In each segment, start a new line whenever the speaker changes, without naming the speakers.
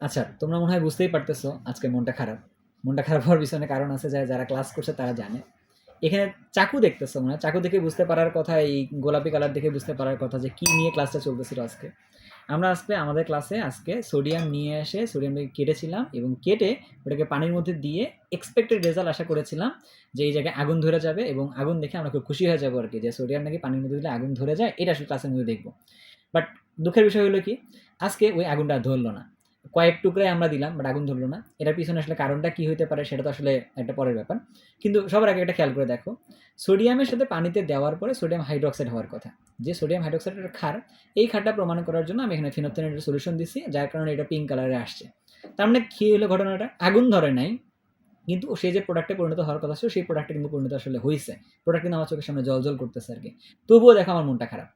আচ্ছা তোমরা মনে হয় বুঝতেই পারতেছো আজকে মনটা খারাপ। মনটা খারাপ হওয়ার পিছনে কারণ আছে যারা যারা ক্লাস করছে তারা জানে। এখানে চাকু দেখতেছো মনে হয়? চাকু দেখে বুঝতে পারার কথা, এই গোলাপি কালার দেখে বুঝতে পারার কথা যে কি নিয়ে ক্লাসটা চলতেছিল আজকে। আমরা আজকে, আমাদের ক্লাসে আজকে সোডিয়াম নিয়ে এসে সোডিয়ামটাকে কেটেছিলাম এবং কেটে ওটাকে পানির মধ্যে দিয়ে এক্সপেক্টেড রেজাল্ট আশা করেছিলাম যে এই জায়গায় আগুন ধরে যাবে এবং আগুন দেখে আমরা খুব খুশি হয়ে যাব আর কি, যে সোডিয়াম নাকি পানির মধ্যে দিলে আগুন ধরে যায়, এটা আসলে ক্লাসের মধ্যে দেখব। বাট দুঃখের বিষয় হলো কি? আজকে ওই আগুনটা ধরলো না। কয়েক টুকরাই আমরা দিলাম, বাট আগুন ধরলো না। এটার পিছনে আসলে কারণটা কি হতে পারে সেটা তো আসলে একটা পরের ব্যাপার। কিন্তু সবার আগে একটা খেয়াল করে দেখো, সোডিয়ামের সাথে পানিতে দেওয়ার পরে সোডিয়াম হাইড্রোক্সাইড হওয়ার কথা। যে সোডিয়াম হাইড্রোক্সাইডের ক্ষার, এই ক্ষারটা প্রমাণ করার জন্য আমি এখানে ফিনোথেনের সলিউশন দিচ্ছি যার কারণে এটা পিঙ্ক কালারে আসছে। তার মানে কী হলো ঘটনাটা? আগুন ধরে নাই, কিন্তু সে যে প্রোডাক্টে পরিণত হওয়ার কথা ছিল, সেই প্রোডাক্টে কিন্তু পরিণত আসলে হয়েছে প্রোডাক্ট কিন্তু আমার চোখের সামনে জল জল করতেছে আর কি। তবুও দেখো আমার মনটা খারাপ।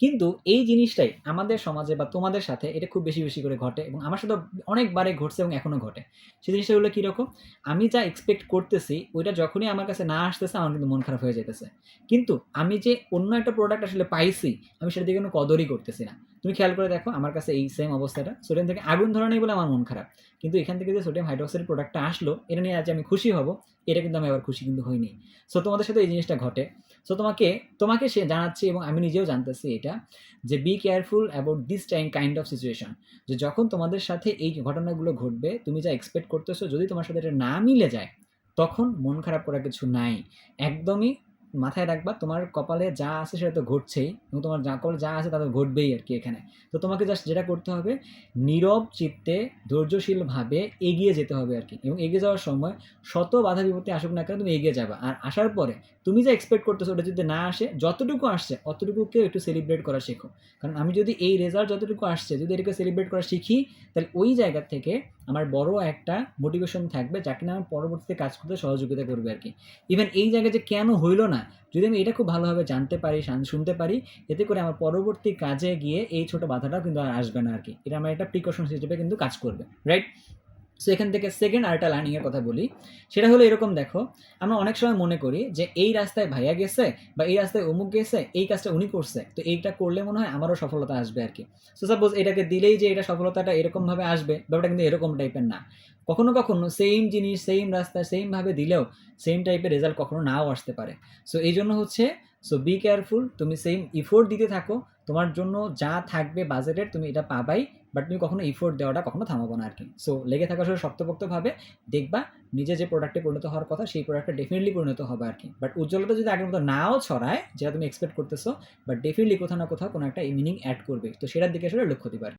কিন্তু এই জিনিসটাই আমাদের সমাজে বা তোমাদের সাথে এটা খুব বেশি বেশি করে ঘটে এবং আমার সাথে অনেকবারে ঘটছে এবং এখনও ঘটে। সেই জিনিসটা হলো কীরকম? আমি যা এক্সপেক্ট করতেছি, ওইটা যখনই আমার কাছে না আসতেছে, আমার কিন্তু মন খারাপ হয়ে যেতেছে কিন্তু আমি যে অন্য একটা প্রোডাক্ট আসলে পাইছি, আমি সেটা দিকে কোনো কদরই করতেছি না। তুমি খেয়াল করে দেখো আমার কাছে এই সেম অবস্থাটা। সোডিয়াম থেকে আগুন ধরা নেই বলে আমার মন খারাপ। কিন্তু এখান থেকে যে সোডিয়াম হাইড্রোক্সাইড প্রোডাক্টটা আসলো, এটা নিয়ে আজ আমি খুশি হব, এটা কিন্তু আমি আবার খুশি কিন্তু হইনি। সো তোমাদের সাথে এই জিনিসটা ঘটে। সো তোমাকে তোমাকে সে জানাচ্ছে এবং আমি নিজেও জানতেছি এটা, যে be careful about this time kind of situation যে যখন তোমাদের সাথে এই ঘটনাগুলো ঘটবে, তুমি যা এক্সপেক্ট করতেছো, যদি তোমার সাথে এটা না মিলে যায়, তখন মন খারাপ করার কিছু নাই। একদমই মাথায় রাখবা, তোমার কপালে যা আছে সেটা তো ঘটছেই এবং তোমার যা কপালে যা আছে তা তো ঘটবেই আর কি এখানে। তো তোমাকে জাস্ট যেটা করতে হবে, নীরব চিত্তে ধৈর্যশীলভাবে এগিয়ে যেতে হবে আর কি এবং এগিয়ে যাওয়ার সময় শত বাধা বিপত্তি আসুক না কেন তুমি এগিয়ে যাবা। আর আসার পরে তুমি যা এক্সপেক্ট করতেছো ওটা যদি না আসে, যতটুকু আসছে অতটুকুকেও একটু সেলিব্রেট করা শেখো। কারণ আমি যদি এই রেজাল্ট যতটুকু আসছে, যদি এটাকে সেলিব্রেট করা শিখি, তাহলে ওই জায়গা থেকে আমার বড় একটা মোটিভেশন থাকবে যা কিনা আমার পরবর্তীতে কাজ করতে সহযোগিতা করবে আর কি ইভেন এই জায়গায় যে কেন হইল না যদি আমি এটা খুব ভালোভাবে জানতে পারি, শান- শুনতে পারি, এতে করে আমার পরবর্তী কাজে গিয়ে এই ছোট বাধাটাও কিন্তু আর আসবে না আর কি এটা আমার একটা প্রিকশন হিসেবে কিন্তু কাজ করবে। রাইট সো এখান থেকে সেকেন্ড আরেকটা লার্নিংয়ের কথা বলি। সেটা হলো এরকম দেখো, আমরা অনেক সময় মনে করি যে এই রাস্তায় ভাইয়া গেছে বা এই রাস্তায় অমুক গেছে, এই কাজটা উনি করছে। তো এইটা করলে মনে হয় আমারও সফলতা আসবে আর কি। সো সাপোজ এটাকে দিলেই যে এটা সফলতাটা এরকমভাবে আসবে, ব্যাপারটা কিন্তু এরকম টাইপের না। কখনো কখনো সেম জিনিস সেম রাস্তা সেমভাবে দিলেও সেম টাইপের রেজাল্ট কখনো নাও আসতে পারে। সো এই জন্য হচ্ছে সো বি কেয়ারফুল তুমি সেম ইফোর্ট দিতে থাকো। তোমার জন্য যা থাকবে বাজেটের তুমি এটা পাবাই বাট তুমি কখনো ইফোর্ট দেওয়াটা কখনো থামাবো না আর কি সো লেগে থাকা সময় শক্তপোক্তভাবে দেখবা, নিজে যে প্রোডাক্টে পরিণত হওয়ার কথা, সেই প্রোডাক্টটা ডেফিনেটলি পরিণত হবে আর কি বাট উজ্জ্বলতা যদি আগের মতো নাও ছড়ায়, যেটা তুমি এক্সপেক্ট করতেছো বাট ডেফিনেটলি কোথাও না কোথাও কোনো একটা মিনিং অ্যাড করবে। তো সেটার দিকে আসলে লক্ষ্য দিবা আর কি।